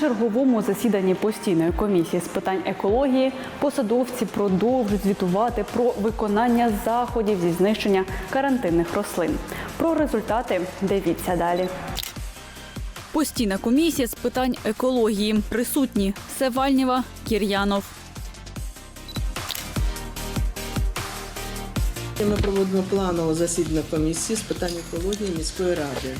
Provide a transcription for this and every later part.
черговому засіданні постійної комісії з питань екології посадовці продовжують звітувати про виконання заходів зі знищення карантинних рослин. Про результати дивіться далі. Постійна комісія з питань екології присутні Севальнєва, Кір'янов. Ми проводимо планове засідання комісії з питань екології міської ради.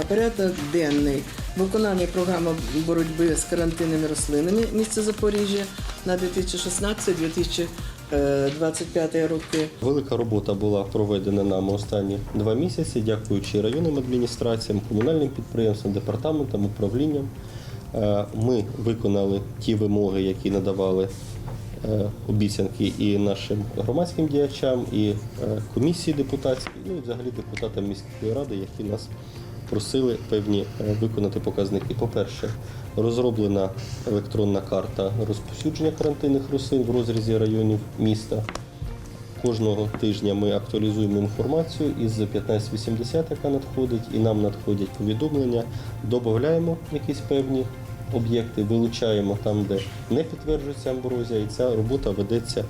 А порядок денний виконання програми боротьби з карантинними рослинами міста Запоріжжя на 2016-2025 роки. Велика робота була проведена нами останні два місяці, дякуючи районним адміністраціям, комунальним підприємствам, департаментам, управлінням. Е, Ми виконали ті вимоги, які надавали е, обіцянки і нашим громадським діячам, і е, комісії депутатській, ну і взагалі депутатам міської ради, які нас просили певні е, виконати показники. По-перше, розроблена електронна карта розповсюдження карантинних рослин в розрізі районів міста. Кожного тижня ми актуалізуємо інформацію із 1580, яка надходить, і нам надходять повідомлення, додаємо якісь певні об'єкти, вилучаємо там, де не підтверджується амброзія, і ця робота ведеться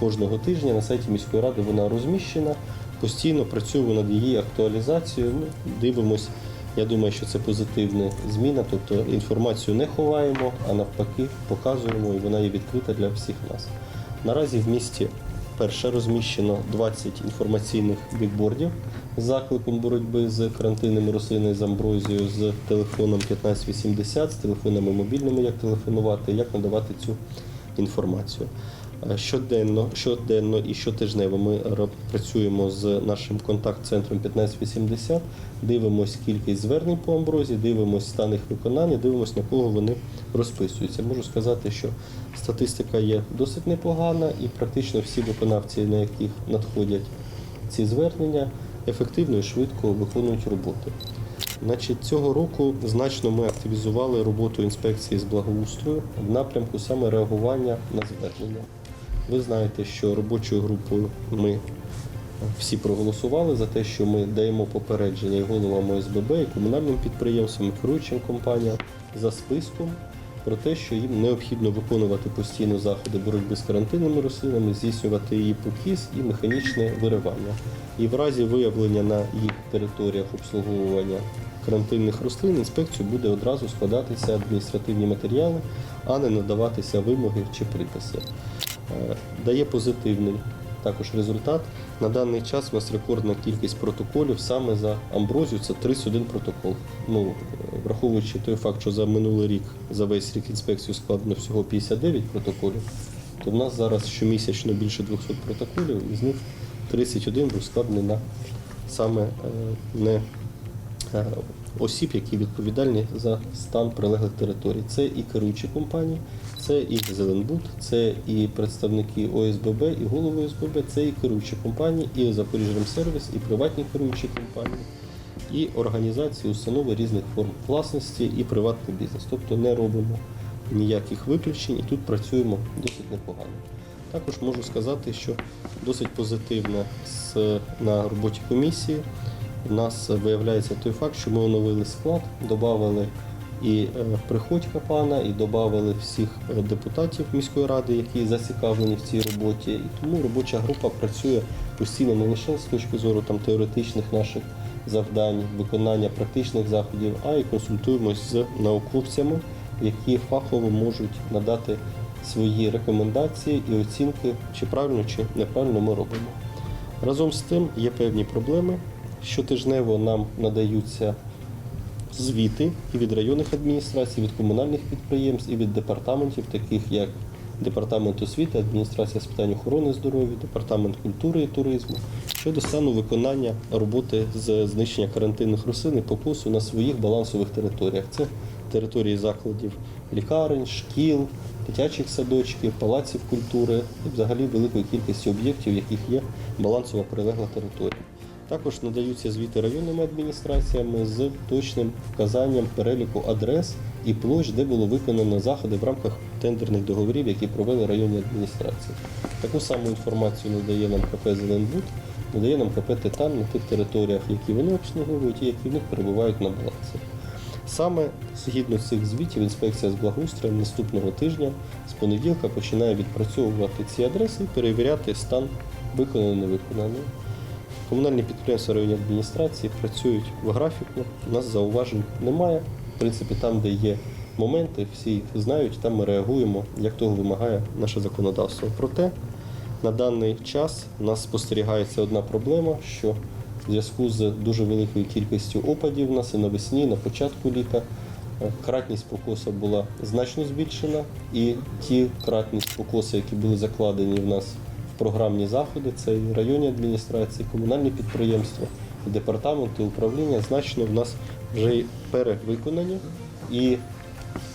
кожного тижня. На сайті міської ради вона розміщена. Постійно працюємо над її актуалізацією. Ну, дивимось. Я думаю, що це позитивна зміна, тобто інформацію не ховаємо, а навпаки показуємо, і вона є відкрита для всіх нас. Наразі в місті перше розміщено 20 інформаційних бікбордів з закликом боротьби з карантинними рослинами з амброзією, з телефоном 1580, з телефонами мобільними, як телефонувати, як надавати цю інформацію. Е, Щоденно, щоденно і щотижнево ми працюємо з нашим контакт-центром 1580, дивимося кількість звернень по амброзії, дивимося стан їх виконання, дивимося на кого вони розписуються. Можу сказати, що статистика є досить непогана, і практично всі виконавці, на яких надходять ці звернення, ефективно і швидко виконують роботи. Значить, цього року значно ми активізували роботу інспекції з благоустрою в напрямку саме реагування на звернення. Ви знаєте, що робочою групою ми всі проголосували за те, що ми даємо попередження і головам ОСББ, і комунальним підприємствам, і керуючим компаніям за списком про те, що їм необхідно виконувати постійно заходи боротьби з карантинними рослинами, здійснювати її покіс і механічне виривання. І в разі виявлення на їх територіях обслуговування карантинних рослин інспекцію буде одразу складатися адміністративні матеріали, а не надаватися вимоги чи приписи. Е, Дає позитивний також результат. На даний час у нас рекордна кількість протоколів саме за амброзію це 31 протокол. Ну, е, враховуючи той факт, що за минулий рік, за весь рік інспекцію складено всього 59 протоколів, то в нас зараз щомісячно більше 200 протоколів, із них 31 був складений на саме е, не осіб, які відповідальні за стан прилеглих територій. Це і керуючі компанії, це і Зеленбуд, це і представники ОСББ, і голови ОСББ, це і керуючі компанії, і Запоріжремсервіс, і приватні керуючі компанії, і організації, установи різних форм власності і приватний бізнес. Тобто не робимо ніяких виключень і тут працюємо досить непогано. Також можу сказати, що досить позитивно на роботі комісії у нас виявляється той факт, що ми оновили склад, додали і е, приходька пана, і додали всіх е, депутатів міської ради, які зацікавлені в цій роботі. І тому робоча група працює постійно не лише з точки зору там теоретичних наших завдань, виконання практичних заходів, а й консультуємось з науковцями, які фахово можуть надати свої рекомендації і оцінки, чи правильно, чи неправильно ми робимо. Разом з тим є певні проблеми. Щотижнево нам надаються звіти і від районних адміністрацій, від комунальних підприємств, і від департаментів, таких як Департамент освіти, адміністрація з питань охорони здоров'я, департамент культури і туризму щодо стану виконання роботи з знищення карантинних рослин і покосу на своїх балансових територіях. Це території закладів лікарень, шкіл, дитячих садочків, палаців культури і взагалі великої кількості об'єктів, в яких є балансова прилегла територія. Також надаються звіти районними адміністраціями з точним вказанням переліку адрес і площ, де було виконано заходи в рамках тендерних договорів, які провели районні адміністрації. Таку саму інформацію надає нам КП Зеленбуд, надає нам КП Титан на тих територіях, які вони обслуговують і які в них перебувають на балансі. Саме згідно цих звітів, інспекція з благоустрою наступного тижня з понеділка починає відпрацьовувати ці адреси і перевіряти стан виконано не виконано. Комунальні підприємства районні адміністрації працюють в графіку, у нас зауважень немає. В принципі, там, де є моменти, всі знають, там ми реагуємо, як того вимагає наше законодавство. Проте на даний час у нас спостерігається одна проблема, що в зв'язку з дуже великою кількістю опадів у нас і навесні, і на початку літа е, кратність покоса була значно збільшена, і ті кратність покоси, які були закладені в нас програмні заходи, це і районні адміністрації, комунальні підприємства, і департаменти, управління, значно в нас вже перевиконані. І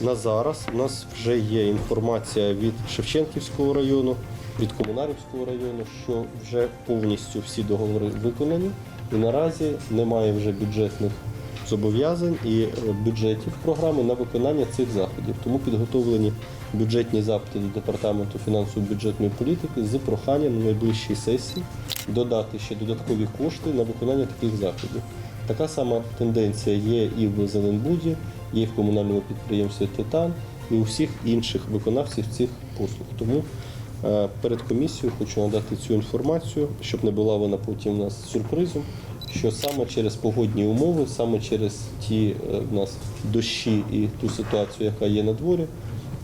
на зараз у нас вже є інформація від Шевченківського району, від Комунарівського району, що вже повністю всі договори виконані, і наразі немає вже бюджетних зобов'язань і е, бюджетів програми на виконання цих заходів. Тому підготовлені бюджетні запити до департаменту фінансово-бюджетної політики з проханням на найближчій сесії додати ще додаткові кошти на виконання таких заходів. Така сама тенденція є і в Зеленбуді, є і в комунальному підприємстві Титан, і у всіх інших виконавців цих послуг. Тому е, перед комісією хочу надати цю інформацію, щоб не була вона потім у нас сюрпризом, що саме через погодні умови, саме через ті е, в нас дощі і ту ситуацію, яка є на дворі,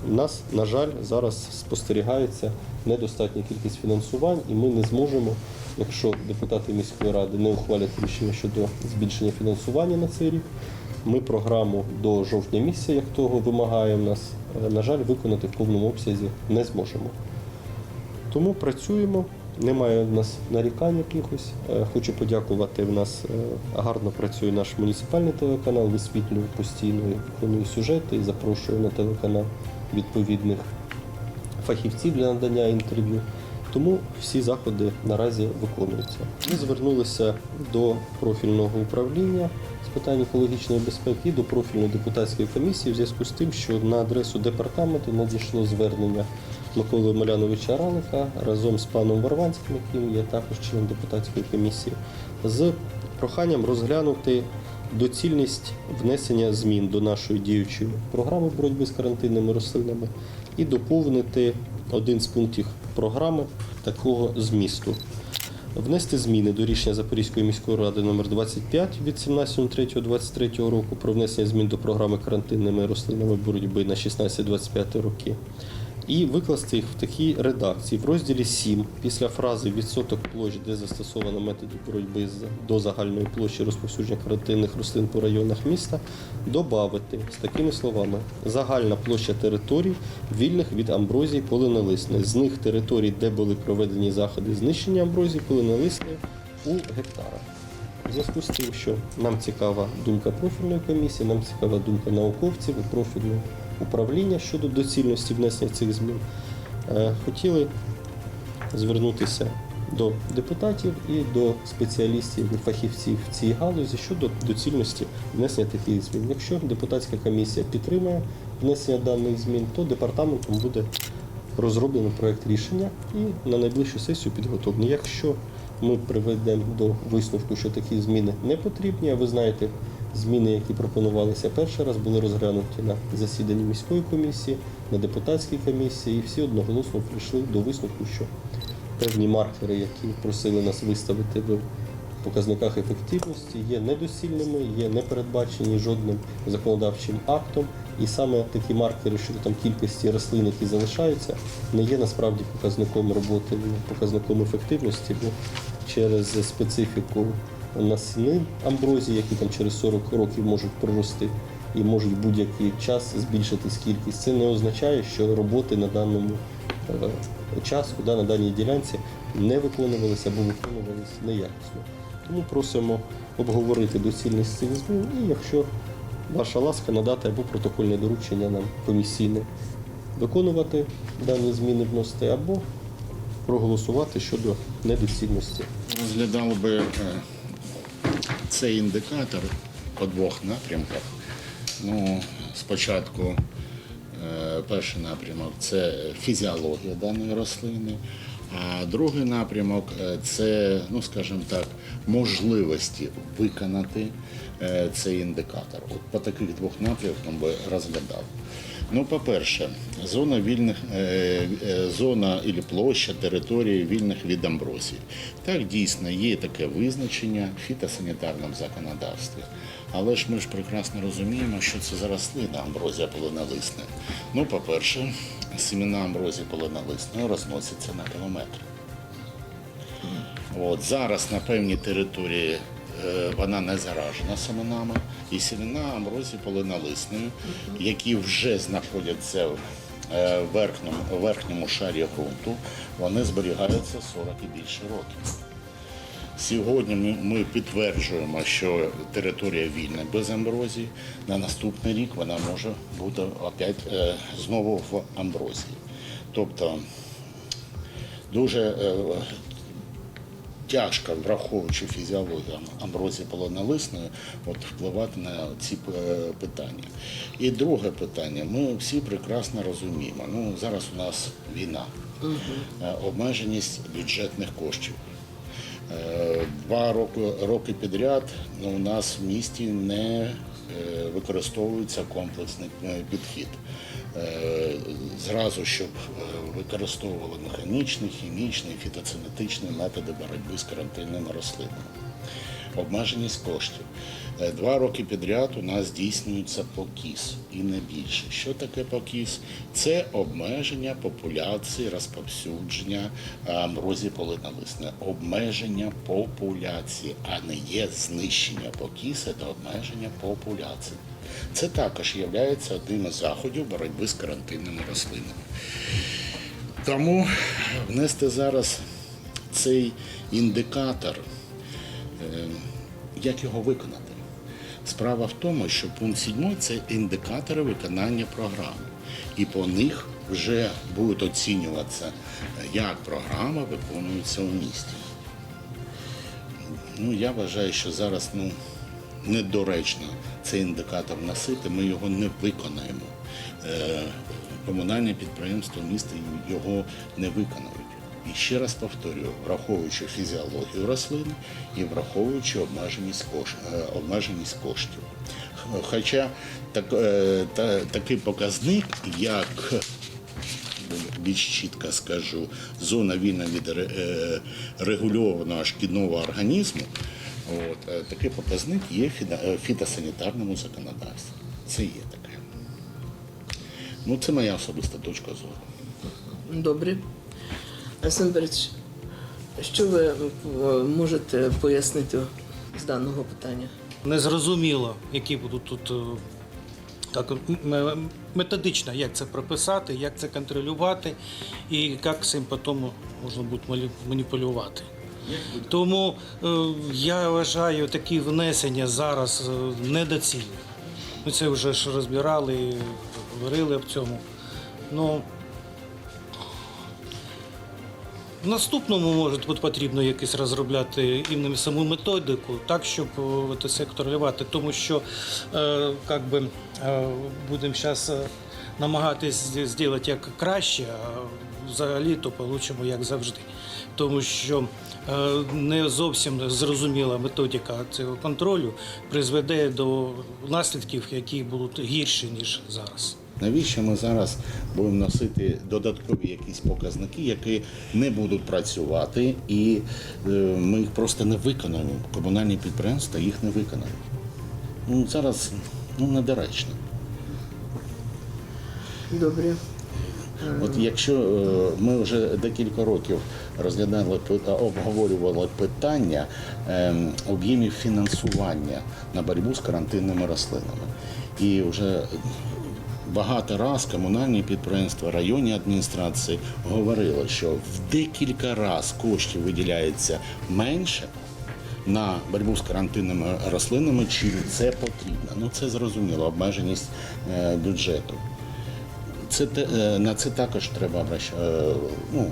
у нас, на жаль, зараз спостерігається недостатня кількість фінансувань, і ми не зможемо, якщо депутати міської ради не ухвалять рішення щодо збільшення фінансування на цей рік, ми програму до жовтня місяця, як того вимагає в нас, е, на жаль, виконати в повному обсязі не зможемо. Тому працюємо. Немає в нас нарікань якихось. Е, Хочу подякувати. В нас е, гарно працює наш муніципальний телеканал, висвітлює постійно, виконує сюжети і запрошує на телеканал відповідних фахівців для надання інтерв'ю. Тому всі заходи наразі виконуються. Ми звернулися до профільного управління з питань екологічної безпеки до профільної депутатської комісії в зв'язку з тим, що на адресу департаменту надійшло звернення Миколи Маляновича Ралика разом з паном Варванським, яким є також членом депутатської комісії, з проханням розглянути доцільність внесення змін до нашої діючої програми боротьби з карантинними рослинами і доповнити один з пунктів програми такого змісту. Внести зміни до рішення Запорізької міської ради номер 25 від 17.03.23 року про внесення змін до програми карантинними рослинами боротьби на 16-25 роки. І викласти їх в такій редакції. В розділі 7 після фрази відсоток площ, де застосовано методи боротьби до загальної площі розповсюдження карантинних рослин по районах міста, додати з такими словами: загальна площа територій, вільних від амброзії полинолисної. З них територій, де були проведені заходи знищення амброзії полинолисної у гектарах. У зв'язку з тим, що нам цікава думка профільної комісії, нам цікава думка науковців і профільного управління щодо доцільності внесення цих змін, е, хотіли звернутися до депутатів і до спеціалістів фахівців в цій галузі щодо доцільності внесення таких змін. Якщо депутатська комісія підтримує внесення даних змін, то департаментом буде розроблено проект рішення і на найближчу сесію підготовлені. Якщо ми приведемо до висновку, що такі зміни не потрібні, а ви знаєте, зміни, які пропонувалися перший раз, були розглянуті на засіданні міської комісії, на депутатській комісії, і всі одноголосно прийшли до висновку, що певні маркери, які просили нас виставити в показниках ефективності, є недосільними, є не передбачені жодним законодавчим актом. І саме такі маркери щодо там кількості рослин, які залишаються, не є насправді показником роботи, показником ефективності, бо через специфіку насінин амброзії, які там через 40 років можуть прорости і можуть будь-який час збільшитись кількість. Це не означає, що роботи на даному е, часу, на даній ділянці не виконувалися або виконувалися неякісно. Тому просимо обговорити доцільність цих змін і якщо ваша ласка надати або протокольне доручення нам комісійне виконувати дані зміни вносити, або проголосувати щодо недоцільності. Розглядав би е, цей індикатор по двох напрямках. Ну, спочатку е, перший напрямок це фізіологія даної рослини, А другий напрямок е, це, ну скажімо так, можливості виконати е, цей індикатор. От по таких двох напрямках би розглядав. Ну, по-перше, зона вільних е, е, зона і площа території вільних від амброзії. Так дійсно є таке визначення в фітосанітарному законодавстві. Але ж ми ж прекрасно розуміємо, що це за рослина амброзія полинолисна. Ну, по-перше, семена амброзії полинолисної розносяться на кілометри. От, зараз на певній території вона не заражена семенами, і семена амброзії полинолисної, які вже знаходяться в е, верхньому, верхньому шарі ґрунту, вони зберігаються 40 і більше років. Сьогодні ми, підтверджуємо, що територія вільна без амброзії. На наступний рік вона може бути опять е, знову в амброзії. Тобто дуже е, тяжко, враховуючи фізіологію амброзії полонолисної, от впливати на ці е, питання. І друге питання. Ми всі прекрасно розуміємо. Ну зараз у нас війна, Е, обмеженість бюджетних коштів. Е, Два роки, роки підряд ну, у нас в місті не використовується комплексний підхід. Е, Зразу, щоб е, використовували механічні, хімічні, фітоцинетичні методи боротьби з карантинними рослинами. Обмеженість коштів. Е, Два роки підряд у нас здійснюється покіс і не більше. Що таке покіс? Це обмеження популяції, розповсюдження е, амброзії полинолисної. Обмеження популяції, а не є знищення покіса, це обмеження популяції. Це також є одним із заходів боротьби з карантинними рослинами. Тому внести зараз цей індикатор як його виконати? Справа в тому, що пункт 7 – це індикатори виконання програми. І по них вже будуть оцінюватися, як програма виконується у місті. Ну, я вважаю, що зараз ну, недоречно цей індикатор носити, ми його не виконаємо. Е, комунальне підприємство міста його не виконають. І ще раз повторюю, враховуючи фізіологію рослини і враховуючи обмеженість, е, обмеженість коштів. Хоча так, е, та, такий показник, як більш чітко скажу, зона вільна від е, регульованого шкідного організму, от, такий показник є фітосанітарному законодавстві. Це є таке. Ну, це моя особиста точка зору. Добре. Арсен що ви е, можете пояснити з даного питання? Незрозуміло, які будуть тут е, так методично, як це прописати, як це контролювати і як цим потім можна буде маніпулювати. Тому е, я вважаю такі внесення зараз недоцільні. Ми це вже ж розбирали, говорили об цьому. Ну, в наступному може бути потрібно якось розробляти іменно саму методику, так щоб е, це контролювати, тому що е, би, е, будемо зараз намагатись зробити як краще, а взагалі то получимо як завжди. Тому що е, не зовсім зрозуміла методика цього контролю призведе до наслідків, які будуть гірші ніж зараз. Навіщо ми зараз будемо носити додаткові якісь показники, які не будуть працювати, і е, ми їх просто не виконаємо. Комунальні підприємства їх не виконають. Ну, зараз ну, недоречно. Добре. От якщо е, ми вже декілька років розглядали обговорювали питання ем, об'ємів фінансування на боротьбу з карантинними рослинами, і вже багато раз комунальні підприємства, районні адміністрації говорили, що в декілька разів коштів виділяється менше. На боротьбу з карантинними рослинами, чим це потрібно. Ну це зрозуміло, обмеженість е, бюджету. Це те- е, на це також треба е, ну,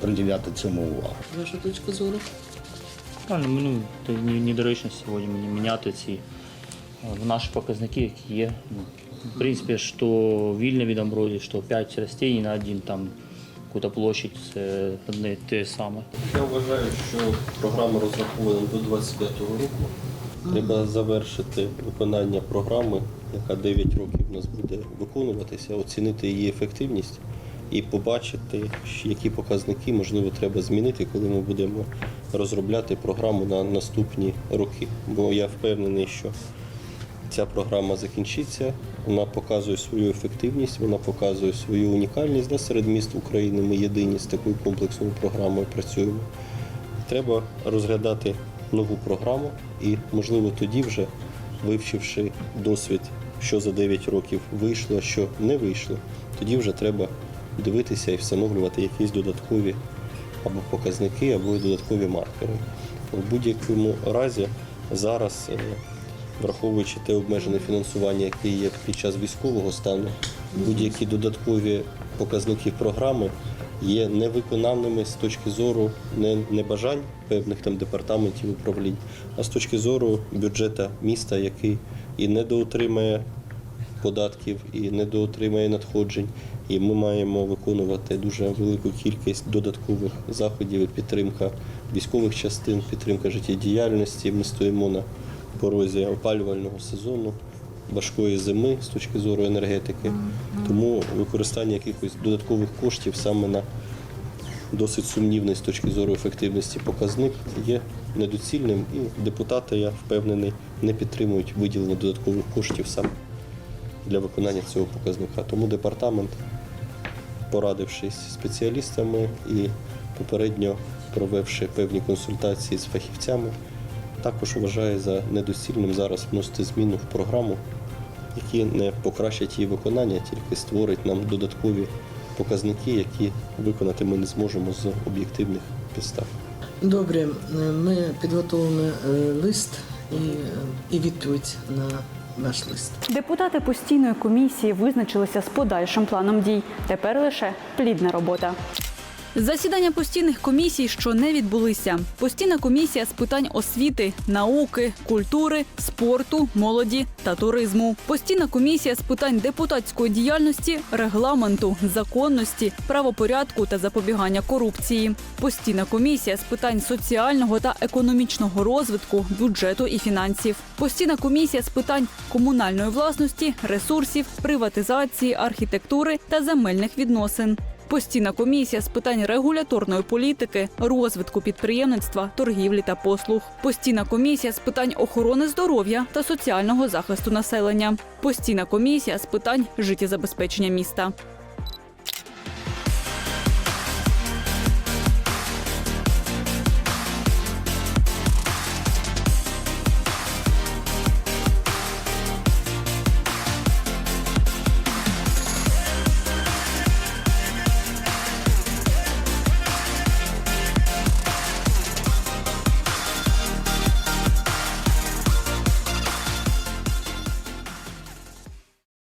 приділяти цьому увагу. Ваша точка зору? А, ну, ну, недоречно сьогодні мені міняти ці наші показники, які є. В принципі, що вільне від амброзії, що 5 растений на один там какую-то площадь, це одне те саме. Я вважаю, що програма розрахована до 25-го року. Треба завершити виконання програми, яка 9 років у нас буде виконуватися, оцінити її ефективність і побачити, які показники можливо треба змінити, коли ми будемо розробляти програму на наступні роки. Бо я впевнений, що ця програма закінчиться, вона показує свою ефективність, вона показує свою унікальність да, серед міст України. Ми єдині з такою комплексною програмою працюємо. Треба розглядати нову програму і, можливо, тоді вже, вивчивши досвід, що за 9 років вийшло, що не вийшло, тоді вже треба дивитися і встановлювати якісь додаткові або показники, або додаткові маркери. У будь-якому разі зараз, е, враховуючи те обмежене фінансування, яке є під час військового стану, будь-які додаткові показники програми є невиконаними з точки зору не, не бажань певних там департаментів управлінь, а з точки зору бюджета міста, який і недоотримає податків і недоотримає надходжень. І ми маємо виконувати дуже велику кількість додаткових заходів і підтримка військових частин, підтримка життєдіяльності. Ми стоїмо на порозі опалювального сезону, важкої зими з точки зору енергетики. Тому використання якихось додаткових коштів саме на досить сумнівний з точки зору ефективності показник є недоцільним, і депутати, я впевнений, не підтримують виділення додаткових коштів саме для виконання цього показника. Тому департамент, порадившись з спеціалістами і попередньо провівши певні консультації з фахівцями, також вважає за недоцільним зараз вносити зміну в програму, які не покращать її виконання, тільки створить нам додаткові показники, які виконати ми не зможемо з об'єктивних підстав. Добре, ми підготовимо е, лист і, і відповідь на наш лист. Депутати постійної комісії визначилися з подальшим планом дій. Тепер лише плідна робота. Засідання постійних комісій, що не відбулися. Постійна комісія з питань освіти, науки, культури, спорту, молоді та туризму. Постійна комісія з питань депутатської діяльності, регламенту, законності, правопорядку та запобігання корупції. Постійна комісія з питань соціального та економічного розвитку, бюджету і фінансів. Постійна комісія з питань комунальної власності, ресурсів, приватизації, архітектури та земельних відносин. Постійна комісія з питань регуляторної політики, розвитку підприємництва, торгівлі та послуг. Постійна комісія з питань охорони здоров'я та соціального захисту населення. Постійна комісія з питань життєзабезпечення міста.